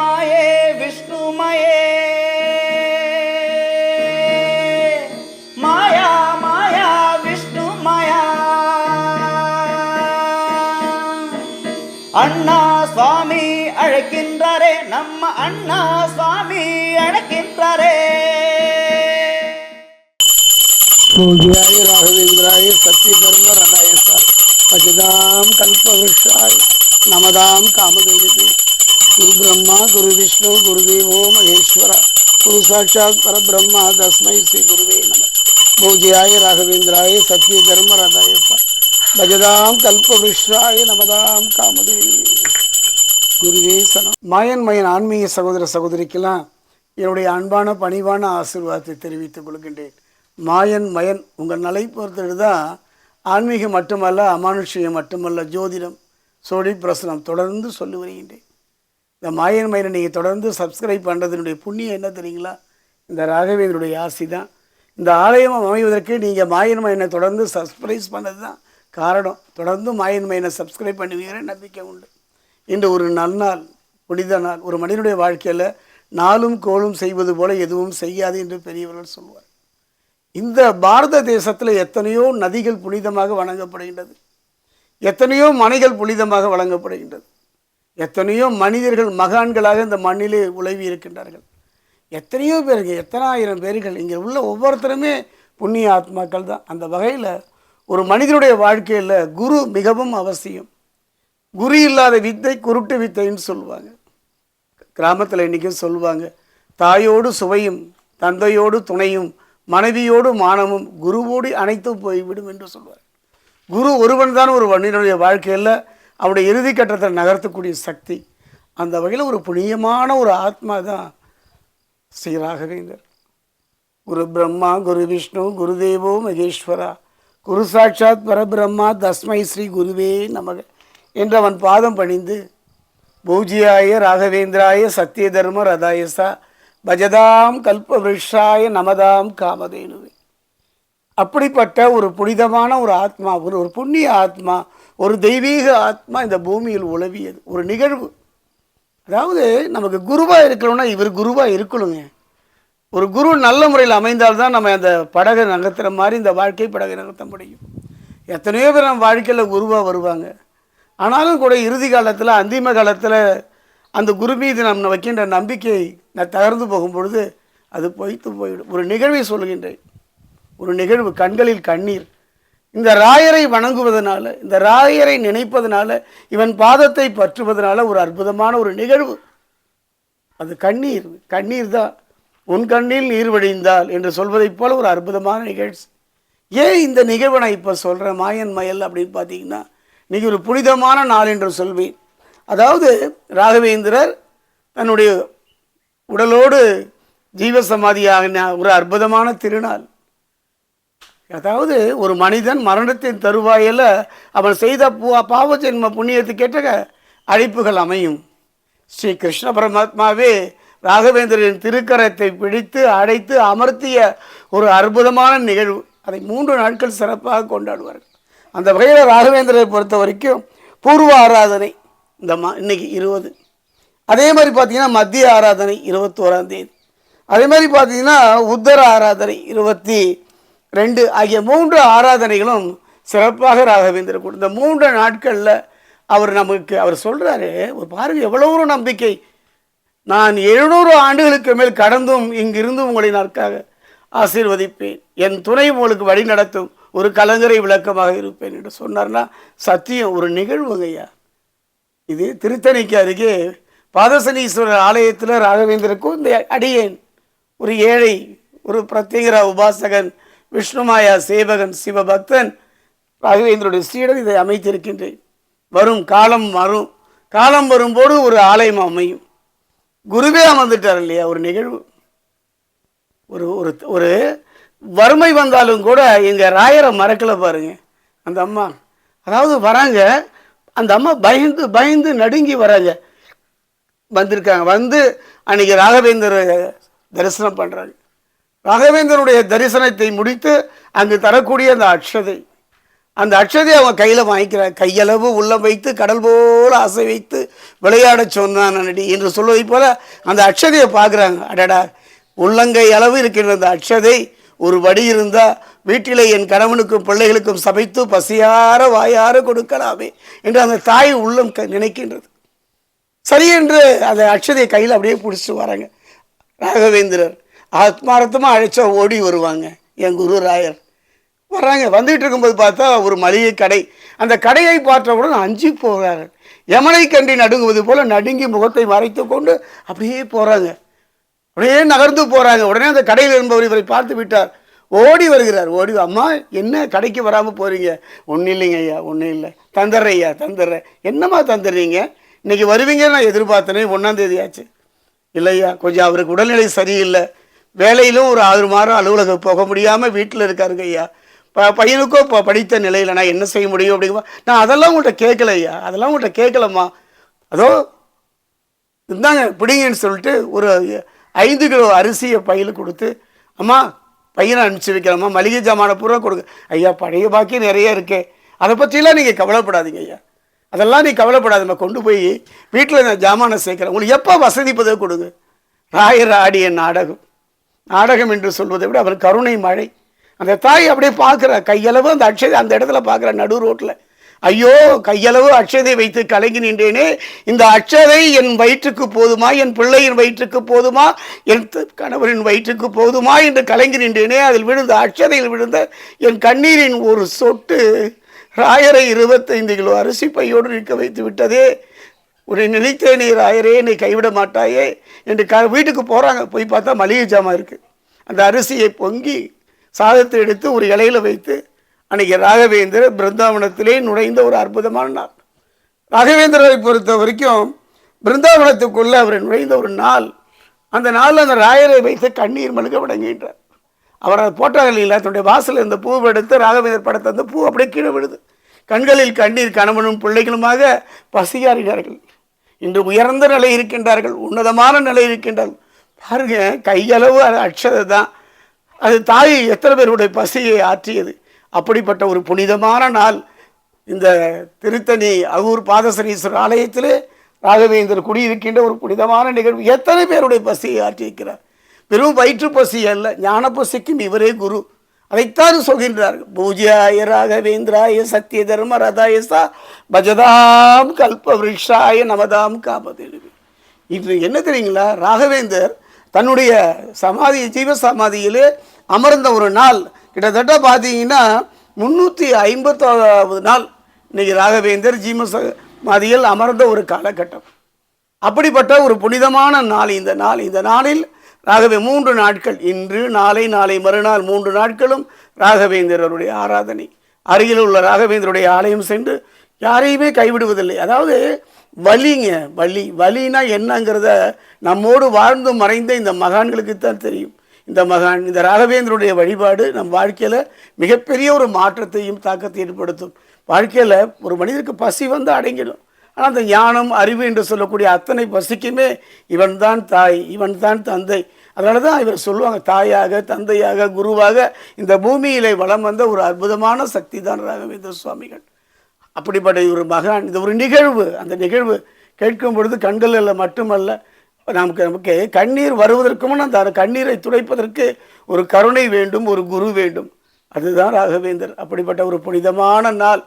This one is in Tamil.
மாயே விஷ்ணுமயே. மாயா மாயா விஷ்ணு மாயா அண்ணா சுவாமி அழைக்கின்றாரே நம்ம அண்ணா சுவாமி அழைக்கின்றாரே. பூஜ்யாய ராகவேந்திராய சத்ய தர்ம ரதாய பஜதாம் கல்பவருஷாய் நமதாம் காமதேவி குரு பிரம்மா குரு விஷ்ணு குருதேவோ மகேஸ்வர குரு சாட்சாத் பரபிரம்மா தஸ்மை ஸ்ரீ குருவே நம பூஜ்யாய ராகவேந்திராய சத்ய தர்மரதாய பஜதாம் கல்பவருஷாய நமதாம் காமதே குருவே சனம் மாயன் மயன் ஆன்மீக சகோதர சகோதரிக்கெல்லாம் என்னுடைய அன்பான பணிவான ஆசீர்வாதத்தை தெரிவித்துக் கொள்கின்றேன். மாயன் மயன் உங்கள் நிலை பொறுத்தது தான் ஆன்மீகம் மட்டுமல்ல அமானுஷ்யம் மட்டுமல்ல ஜோதிடம் சோழி பிரசனம் தொடர்ந்து சொல்லி வருகின்றேன். இந்த மாயன் மயிலை நீங்கள் தொடர்ந்து சப்ஸ்கிரைப் பண்ணுறதுனுடைய புண்ணியம் என்ன தெரியுங்களா? இந்த ராகவேந்தருடைய ஆசி தான். இந்த ஆலயம் அமைவதற்கு நீங்கள் மாயன் மயனை தொடர்ந்து சப்ஸ்கிரைஸ் பண்ணது தான் காரணம். தொடர்ந்து மாயன் மயனை சப்ஸ்கிரைப் பண்ணுவீங்கிற நம்பிக்கை உண்டு. இன்று ஒரு நன்னாள் புனித நாள் ஒரு மனிதனுடைய வாழ்க்கையில் நாளும் கோளும் செய்வது போல எதுவும் செய்யாது என்று பெரியவர்கள் சொல்வார். இந்த பாரத தேசத்தில் எத்தனையோ நதிகள் புனிதமாக வணங்கப்படுகின்றது. எத்தனையோ மனைகள் புனிதமாக வழங்கப்படுகின்றது. எத்தனையோ மனிதர்கள் மகான்களாக இந்த மண்ணிலே உழவி இருக்கின்றார்கள். எத்தனையோ பேர்கள் எத்தனாயிரம் பேர்கள் இங்கே உள்ள ஒவ்வொருத்தருமே புண்ணிய ஆத்மாக்கள் தான். அந்த வகையில் ஒரு மனிதனுடைய வாழ்க்கையில் குரு மிகவும் அவசியம். குரு இல்லாத வித்தை குருட்டு வித்தைன்னு சொல்லுவாங்க. கிராமத்தில் இன்றைக்கும் சொல்லுவாங்க தாயோடு சுவையும் தந்தையோடு துணையும் மனைவியோடு மானமும் குருவோடு அனைத்தும் போய்விடும் என்று சொல்வார் குரு ஒருவன் தான் ஒரு மனிதனுடைய வாழ்க்கையில் அவருடைய இறுதி கட்டத்தை நகர்த்தக்கூடிய சக்தி அந்த வகையில் ஒரு புண்ணியமான ஒரு ஆத்மா தான் ஸ்ரீ ராகவேந்தர் குரு பிரம்மா குரு விஷ்ணு குருதேவோ மகேஸ்வரா குரு சாட்சாத் பரபிரம்மா தஸ்மை ஸ்ரீ குருவே நமக என்று அவன் பாதம் பணிந்து பூஜ்யாய ராகவேந்திராய சத்திய தர்ம ரதாயசா பஜதாம் கல்பவருஷாய நமதாம் காமதேனுவே. அப்படிப்பட்ட ஒரு புனிதமான ஒரு ஆத்மா ஒரு ஒரு புண்ணிய ஆத்மா ஒரு தெய்வீக ஆத்மா இந்த பூமியில் உழவியது ஒரு நிகழ்வு. அதாவது நமக்கு குருவாக இருக்கணும்னா இவர் குருவாக இருக்கணுங்க. ஒரு குரு நல்ல முறையில் அமைந்தால்தான் நம்ம அந்த படகை நகர்த்துற மாதிரி இந்த வாழ்க்கை படகை நகர்த்த முடியும். எத்தனையோ பேர் நம்ம வாழ்க்கையில் குருவாக வருவாங்க. ஆனாலும் கூட இறுதி காலத்தில் அந்திம காலத்தில் அந்த குரு மீது நம்ம வைக்கின்ற நம்பிக்கை நான் தகர்ந்து போகும் பொழுது அது பொய்த்து போயிடும். ஒரு நிகழ்வை சொல்கின்றேன் ஒரு நிகழ்வு கண்களில் கண்ணீர். இந்த ராயரை வணங்குவதனால இந்த ராயரை நினைப்பதனால இவன் பாதத்தை பற்றுவதனால ஒரு அற்புதமான ஒரு நிகழ்வு. அது கண்ணீர். கண்ணீர் தான். உன் கண்ணில் நீர் வழிந்தால் என்று சொல்வதைப் போல ஒரு அற்புதமான நிகழ்ச்சி. ஏன் இந்த நிகழ்வை நான் இப்போ சொல்கிறேன் மாயன் மயல் அப்படின்னு பார்த்தீங்கன்னா இன்னைக்கு ஒரு புனிதமான நாள் என்று சொல்வேன். அதாவது ராகவேந்திரர் தன்னுடைய உடலோடு ஜீவசமாதியாக ஒரு அற்புதமான திருநாள். அதாவது ஒரு மனிதன் மரணத்தின் தருவாயில் அவன் செய்த பாவ ஜென்ம புண்ணியத்துக்கேற்ற அழைப்புகள் அமையும். ஸ்ரீ கிருஷ்ண பரமாத்மாவே ராகவேந்திரரின் திருக்கரத்தை பிடித்து அடைத்து அமர்த்திய ஒரு அற்புதமான நிகழ்வு. அதை மூன்று நாட்கள் சிறப்பாக கொண்டாடுவார்கள். அந்த வகையில் ராகவேந்திரரை பொறுத்த வரைக்கும் பூர்வ ஆராதனை இந்த மா இன்னைக்கு இருபது. அதே மாதிரி பார்த்திங்கன்னா மத்திய ஆராதனை இருபத்தோராந்தேதி அதே மாதிரி பார்த்திங்கன்னா உத்தர ஆராதனை இருபத்தி ரெண்டு ஆகிய மூன்று ஆராதனைகளும் சிறப்பாக ராகவேந்திரர் கொண்டு இந்த மூன்று நாட்களில் அவர் நமக்கு அவர் சொல்கிறாரு ஒரு பாருங்கள் எவ்வளோ ஒரு நம்பிக்கை. நான் எழுநூறு ஆண்டுகளுக்கு மேல் கடந்தும் இங்கிருந்து உங்களை நாட்காக ஆசீர்வதிப்பேன். என் துணை உங்களுக்கு வழி நடத்தும். ஒரு கலைஞரை விளக்கமாக இருப்பேன் என்று சொன்னார்னா சத்தியம் ஒரு நிகழ்வுங்க ஐயா. இது திருத்தணிக்கு அருகே பாதசனீஸ்வரர் ஆலயத்தில் ராகவேந்திரக்கும் இந்த அடியேன். ஒரு ஏழை ஒரு பிரத்யேகர உபாசகன் விஷ்ணுமாயா சேவகன் சிவபக்தன். ராகவேந்திரனுடைய ஸ்ரீடன் இதை அமைத்திருக்கின்றேன். வரும் காலம் வரும் காலம் வரும்போது ஒரு ஆலயம் அமையும். குருவே அமர்ந்துட்டார் இல்லையா ஒரு நிகழ்வு. ஒரு ஒரு ஒரு வறுமை வந்தாலும் கூட எங்கள் ராயரை மறக்கல பாருங்க. அந்த அம்மா அதாவது வராங்க அந்த அம்மா பயந்து பயந்து நடுங்கி வராங்க. வந்திருக்காங்க வந்து அன்னைக்கு ராகவேந்தர் தரிசனம் பண்ணுறாங்க ராகவேந்தருடைய தரிசனத்தை முடித்து அங்கு தரக்கூடிய அந்த அக்ஷதை அந்த அக்ஷதையை அவன் கையில் வாங்கிக்கிறான். கையளவு உள்ளம் வைத்து கடல் போல் ஆசை வைத்து விளையாடச் சொன்னான் நடி என்று சொல்வதைப் போல அந்த அக்ஷதையை பார்க்குறாங்க. அடடா உள்ளங்கை அளவு இருக்கின்ற அந்த அக்ஷதை ஒரு வடி இருந்தால் வீட்டிலே என் கணவனுக்கும் பிள்ளைகளுக்கும் சமைத்து பசியார வாயார கொடுக்கலாமே என்று அந்த தாய் உள்ளம் க- நினைக்கின்றது. சரி என்று அந்த அக்ஷதையை கையில் அப்படியே பிடிச்சிட்டு வராங்க. ராகவேந்திரர் ஆத்மார்த்தமாக அழைச்சா ஓடி வருவாங்க. என் குரு ராயர். வர்றாங்க. வந்துகிட்டு இருக்கும்போது பார்த்தா ஒரு மளிகை கடை. அந்த கடையை பார்த்தவுடன் அஞ்சு போகிறார்கள் யமனை கண்டி நடுங்குவது போல் நடுங்கி முகத்தை மறைத்து கொண்டு அப்படியே போகிறாங்க அப்படியே நகர்ந்து போகிறாங்க உடனே அந்த கடையில் இருந்தவர் இவரை பார்த்து விட்டார். ஓடி வருகிறார். ஓடி அம்மா என்ன கடைக்கு வராமல் போகிறீங்க ஒன்றும் இல்லைங்க ஐயா ஒன்றும் இல்லை. தந்துடுறேன் ஐயா தந்துடுறேன். என்னம்மா தந்துடுறீங்க? இன்னைக்கு வருவீங்கன்னு நான் எதிர்பார்த்தனே ஒன்றாந்தேதியாச்சு ஆச்சு இல்லையா கொஞ்சம் அவருக்கு உடல்நிலை சரியில்லை. வேலையிலும் ஒரு ஆறு மாதம் அலுவலகம் போக முடியாமல் வீட்டில் இருக்காருங்க ஐயா. ப பையனுக்கோ இப்போ படித்த நிலையில் நான் என்ன செய்ய முடியும் அப்படிங்குமா நான் அதெல்லாம் உங்கள்கிட்ட கேட்கல ஐயா. அதெல்லாம் உங்கள்கிட்ட கேட்கலம்மா அதோ இந்தாங்க பிடிங்கன்னு சொல்லிட்டு ஒரு ஐந்து கிலோ அரிசியை பையில் கொடுத்து அம்மா பையனை அனுப்பிச்சி வைக்கிறம்மா மளிகை ஜாமான பூரா கொடுங்க. ஐயா பழைய பாக்கி நிறைய இருக்கே. அதை பற்றிலாம் நீங்கள் கவலைப்படாதீங்க ஐயா. அதெல்லாம் நீ கவலைப்படாதம்மா. கொண்டு போய் வீட்டில் நான் ஜாமானை சேர்க்குறேன். உங்களுக்கு எப்போ வசதிப்பதை கொடுங்க? ராயர் ஆடிய நாடகம். நாடகம் என்று சொல்வதை விட அவர் கருணை மழை. அந்த தாய் அப்படியே பார்க்குற கையளவு அந்த அக்ஷதை அந்த இடத்துல பார்க்குற நடு ரோட்டில் ஐயோ கையளவு அக்ஷதை வைத்து கலங்கி நின்றேனே. இந்த அக்ஷதை என் வயிற்றுக்கு போதுமா? என் பிள்ளையின் வயிற்றுக்கு போதுமா? என் த- கணவரின் வயிற்றுக்கு போதுமா? என்று கலங்கி நின்றேனே. அதில் விழுந்த அக்ஷதையில் விழுந்த என் கண்ணீரின் ஒரு சொட்டு ராயரை இருபத்தைந்து கிலோ அரிசி பையோடு நிற்க வைத்து விட்டதே. உன்னை நீ ராயரே என்னை கைவிட மாட்டாயே என்று க வீட்டுக்கு போகிறாங்க போய் பார்த்தா மளிகை ஜாமான் இருக்குது அந்த அரிசியை பொங்கி சாதத்தை எடுத்து ஒரு இலையில் வைத்து அன்றைக்கி ராகவேந்திரர் பிருந்தாவனத்திலே நுழைந்த ஒரு அற்புதமான நாள். ராகவேந்திரரை பொறுத்த வரைக்கும் பிருந்தாவனத்துக்குள்ளே அவர் நுழைந்த ஒரு நாள். அந்த நாளில் அந்த ராயரை வைத்து கண்ணீர் மழுக விளங்குகின்றார் அவர் அதை போட்டாங்க இல்லைங்களா தன்னுடைய வாசலில் இருந்த பூவை எடுத்து ராகவேந்தர் படத்தை அந்த பூ அப்படியே கீழே விழுது. கண்களில் கண்ணீர் கணவனும் பிள்ளைகளுமாக பசியாறினார்கள். இன்று உயர்ந்த நிலை இருக்கின்றார்கள் உன்னதமான நிலை இருக்கின்றார்கள். பாருங்க கையளவு அது அக்ஷதை தான். அது தாய் எத்தனை பேருடைய பசியை ஆற்றியது. அப்படிப்பட்ட ஒரு புனிதமான நாள். இந்த திருத்தணி அகூர் பாதசரீஸ்வரர் ஆலயத்திலே ராகவேந்தர் குடியிருக்கின்ற ஒரு புனிதமான நிகழ்வு. எத்தனை பேருடைய பசியை ஆற்றியிருக்கிறார்? வெறும் வயிற்று பசி அல்ல ஞான பசிக்கும் இவரே குரு. அதைத்தான் சொல்கின்றார்கள். பூஜ்யாய ராகவேந்திராய சத்திய தர்ம ரதாயசா பஜதாம் கல்ப விருஷாய நமதாம் காமதேவி இது என்ன தெரியுங்களா? ராகவேந்தர் தன்னுடைய சமாதி ஜீவ சமாதியிலே அமர்ந்த ஒரு நாள் கிட்டத்தட்ட பார்த்தீங்கன்னா முந்நூற்றி ஐம்பத்தாவது நாள் இன்னைக்கு ராகவேந்தர் ஜீவ சமாதியில் அமர்ந்த ஒரு காலகட்டம். அப்படிப்பட்ட ஒரு புனிதமான நாள் இந்த நாள் இந்த நாளில் ராகவே மூன்று நாட்கள் இன்று நாளை நாளை மறுநாள் மூன்று நாட்களும் ராகவேந்திரருடைய ஆராதனை. அருகில் உள்ள ராகவேந்தருடைய ஆலயம் சென்று யாரையுமே கைவிடுவதில்லை. அதாவது வலிங்க வலி வலினா என்னங்கிறத நம்மோடு வாழ்ந்து மறைந்த இந்த மகான்களுக்கு தான் தெரியும். இந்த மகான் இந்த ராகவேந்தருடைய வழிபாடு நம் வாழ்க்கையில் மிகப்பெரிய ஒரு மாற்றத்தையும் தாக்கத்தை ஏற்படுத்தும். வாழ்க்கையில் ஒரு மனிதருக்கு பசி வந்து அடங்கிடும். ஆனால் அந்த ஞானம் அறிவு என்று சொல்லக்கூடிய அத்தனை பசிக்குமே இவன் தான் தாய் இவன் தான் தந்தை. அதனால தான் இவர் சொல்லுவாங்க தாயாக தந்தையாக குருவாக இந்த பூமியிலே வளம் வந்த ஒரு அற்புதமான சக்தி தான் ராகவேந்திர சுவாமிகள். அப்படிப்பட்ட ஒரு மகான் இது ஒரு நிகழ்வு. அந்த நிகழ்வு கேட்கும் பொழுது கண்களில் மட்டுமல்ல நமக்கு நமக்கு கண்ணீர் வருவதற்கும் அந்த கண்ணீரை துடைப்பதற்கு ஒரு கருணை வேண்டும் ஒரு குரு வேண்டும். அதுதான் ராகவேந்தர். அப்படிப்பட்ட ஒரு புனிதமான நாள்.